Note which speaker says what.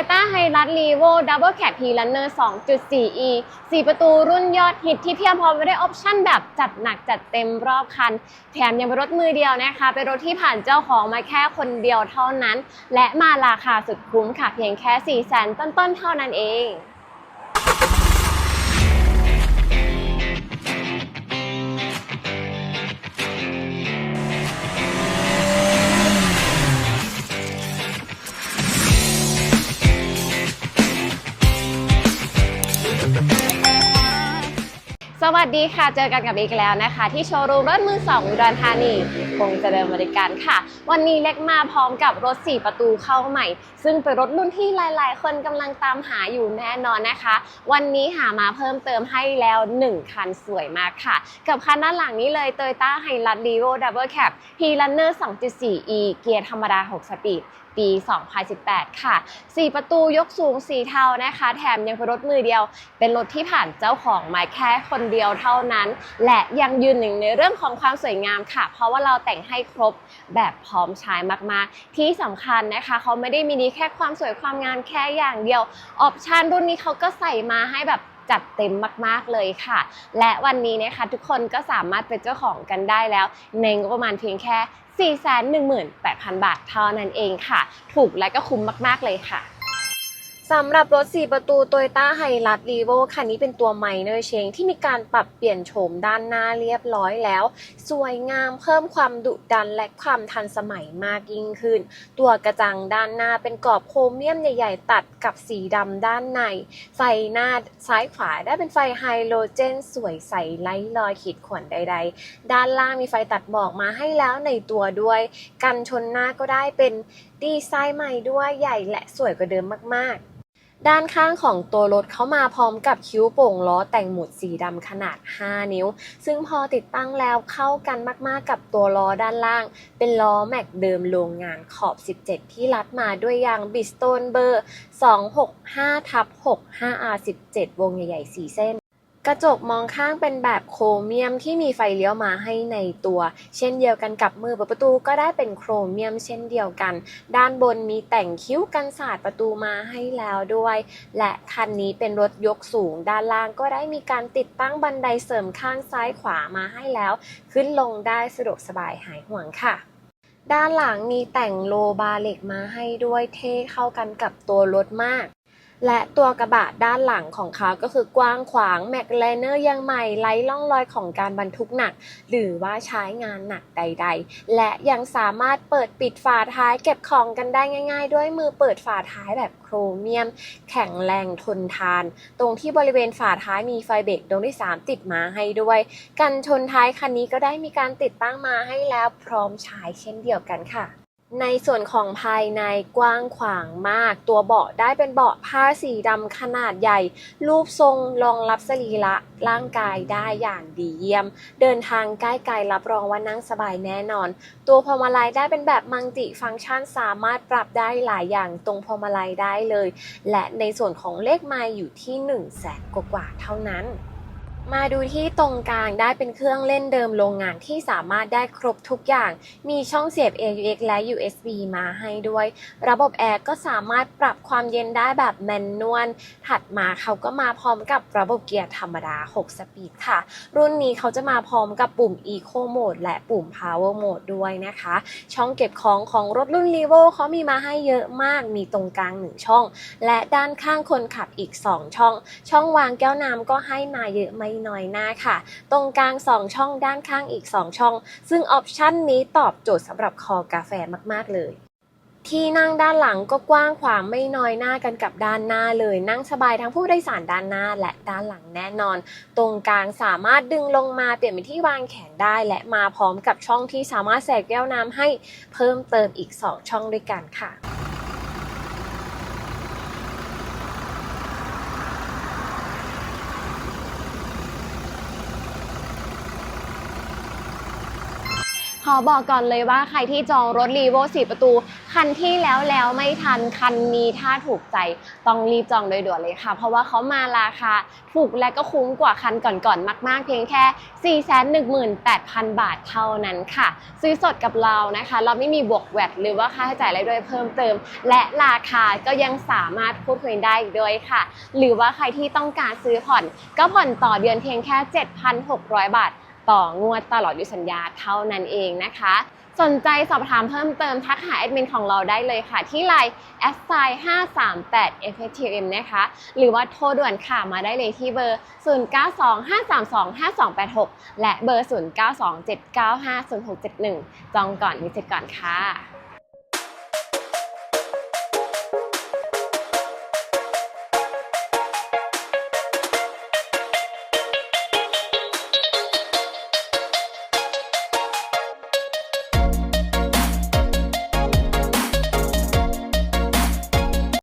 Speaker 1: Toyota Hilux Revo Double Cab P Runner 2.4e 4 ประตูรุ่นยอดฮิตที่เพียงพร้อมไปด้วยออปชั่นแบบจัดหนักจัดเต็มรอบคัน แถมยังเป็นรถมือเดียวนะคะ เป็นรถที่ผ่านเจ้าของมาแค่คนเดียวเท่านั้น และมาราคาสุดคุ้มค่ะเพียงแค่ 4 0 0 0 0 0ต้นๆเท่านั้นเอง สวัสดีค่ะ เจอกันกับอีกแล้วนะคะ ที่โชว์รูมรถมือสองอุดรธานีคงจะเดินบริการค่ะ วันนี้เล็กมาพร้อมกับรถ 4 ประตูเข้าใหม่ ซึ่งเป็นรถรุ่นที่หลาย ๆ คนกำลังตามหาอยู่แน่นอนนะคะ วันนี้หามาเพิ่มเติมให้แล้ว 1 คันสวยมากค่ะ กับคันด้านหลังนี้เลย Toyota Hilux Revo Double Cab P Runner 2.4e เกียร์ธรรมดา 6 สปีดปี 2018 ค่ะ 4 ประตูยกสูงสีเทานะคะ แถมยังเป็นรถมือเดียว เป็นรถที่ผ่านเจ้าของมาแค่คนเดียวเท่านั้น และยังยืนหนึ่งในเรื่องของความสวยงามค่ะ เพราะว่าเราแต่งให้ครบแบบพร้อมใช้มากๆ ที่สำคัญนะคะ เขาไม่ได้มีดีแค่ความสวยความงามแค่อย่างเดียว ออปชันรุ่นนี้เขาก็ใส่มาให้แบบ จัดเต็มมากๆเลยค่ะ และวันนี้นะคะทุกคนก็สามารถเป็นเจ้าของกันได้แล้ว ในงบประมาณเพียงแค่ 418,000 บาทเท่านั้นเองค่ะ ถูกและก็คุ้มมากๆเลยค่ะ สำหรับรถ 4 ประตู Toyota Hilux Revo คันนี้เป็นตัวไมเนอร์เชงที่มีการปรับเปลี่ยนโฉมด้านหน้าเรียบร้อยแล้ว สวยงามเพิ่มความดุดันและความทันสมัยมากยิ่งขึ้น ตัวกระจังด้านหน้าเป็นกรอบโครเมียมใหญ่ๆ ตัดกับสีดำด้านใน ไฟหน้าซ้ายขวาได้เป็นไฟไฮโลเจน สวยใสไร้รอยขีดข่วนใด ๆ ด้านล่างมีไฟตัดหมอกมาให้แล้วในตัวด้วย กันชนหน้าก็ได้เป็นดีไซน์ใหม่ด้วยใหญ่และสวยกว่าเดิมมากๆ ด้านข้างของตัวรถเขามาพร้อมกับคิ้วโป่งล้อแต่งหมุดสีดำขนาด 5 นิ้ว ซึ่งพอติดตั้งแล้วเข้ากันมากๆกับตัวล้อด้านล่าง เป็นล้อแม็กเดิมโรงงานขอบ 17 ที่รัดมาด้วยยางบิสโตนเบอร์ 265ทับ 65 R17 วงใหญ่ๆ 4 เส้น กระจกมองข้างเป็นแบบโครเมียมที่มีไฟเลี้ยวมาให้ในตัว เช่นเดียวกันกับมือเปิดประตูก็ได้เป็นโครเมียมเช่นเดียวกัน ด้านบนมีแต่งคิ้วกันศาสตร์ประตูมาให้แล้วด้วย และคันนี้เป็นรถยกสูง ด้านล่างก็ได้มีการติดตั้งบันไดเสริมข้างซ้ายขวามาให้แล้ว ขึ้นลงได้สะดวกสบายหายห่วงค่ะด้านหลังมีแต่งโลบาร์เหล็กมาให้ด้วยเท่เข้ากันกับตัวรถมาก และตัวกระบะด้านหลังของเขาก็คือกว้างขวางแม็กไลเนอร์ยังใหม่ไร้ร่องรอยของการบรรทุกหนัก หรือว่าใช้งานหนักใด ๆ และยังสามารถเปิดปิดฝาท้ายเก็บของกันได้ง่าย ๆ ด้วยมือเปิดฝาท้ายแบบโครเมียม แข็งแรงทนทาน ตรงที่บริเวณฝาท้ายมีไฟเบรกดวงที่ 3 ติดมาให้ด้วย กันชนท้ายคันนี้ก็ได้มีการติดตั้งมาให้แล้วพร้อมใช้เช่นเดียวกันค่ะ ในส่วนของภายในกว้างขวางมาก ตัวเบาะได้เป็นเบาะผ้าสีดำขนาดใหญ่ รูปทรงรองรับสรีระร่างกายได้อย่างดีเยี่ยม เดินทางใกล้ไกลรับรองว่านั่งสบายแน่นอน ตัวพวงมาลัยได้เป็นแบบมังติฟังก์ชันสามารถปรับได้หลายอย่างตรงพวงมาลัยได้เลย และในส่วนของเลขไมล์อยู่ที่1นึ่งแสนกว่าเท่านั้น มาดูที่ตรงกลางได้เป็นเครื่องเล่นเดิมโรงงานที่สามารถได้ครบทุกอย่าง มีช่องเสียบ AUX และ USB มาให้ด้วย ระบบแอร์ก็สามารถปรับความเย็นได้แบบแมนนวล ถัดมาเขาก็มาพร้อมกับระบบเกียร์ธรรมดา 6 สปีดค่ะ รุ่นนี้เขาจะมาพร้อมกับปุ่ม Eco Mode และปุ่ม Power Mode ด้วยนะคะ ช่องเก็บของของรถรุ่น r e v o เขามีมาให้เยอะมาก มีตรงกลาง 1 ช่อง และด้านข้างคนขับอีก 2 ช่อง ช่องวางแก้วน้ำก็ให้มาเยอะไม่น้อยหน้าค่ะ ตรงกลาง 2 ช่องด้านข้างอีก 2 ช่อง ซึ่งออปชันนี้ตอบโจทย์สำหรับคอกาแฟมาก ๆ เลยที่นั่งด้านหลังก็กว้างขวางไม่น้อยหน้ากันกับด้านหน้าเลย นั่งสบายทั้งผู้โดยสารด้านหน้าและด้านหลังแน่นอน ตรงกลางสามารถดึงลงมาเปลี่ยนเป็นที่วางแขนได้ และมาพร้อมกับช่องที่สามารถแสกแก้วน้ำให้เพิ่มเติมอีก 2 ช่องด้วยกันค่ะ อบอกก่อนเลยว่าใครที่จองรถรีโว4ประตู คันที่แล้วแล้วไม่ทันคันนี้ถ้าถูกใจต้องรีบจองโดยด่วนเลยค่ะ เพราะว่าเขามาราคาถูกและก็คุ้มกว่าคันก่อนๆมาก ๆ เพียงแค่ 418,000 บาทเท่านั้นค่ะ ซื้อสดกับเรานะคะ เราไม่มีบวกแวดหรือว่าค่าใช้จ่ายอะไรด้วยเพิ่มเติม และราคาก็ยังสามารถพูดคุยได้อีกด้วยค่ะ หรือว่าใครที่ต้องการซื้อผ่อน ก็ผ่อนต่อเดือนเพียงแค่ 7,600 บาท ต่องวดตลอดอยุสัญญาเท่านั้นเองนะคะ สนใจสอบถามเพิ่มเติมทักหาแอดมินของเราได้เลยค่ะ ที่ไลน์ s i 538 ftm นะคะ หรือว่าโทรด่วนค่ะมาได้เลยที่เบอร์ 0925325286 และเบอร์ 0927950671 จองก่อนมีสิทธิ์ก่อนค่ะ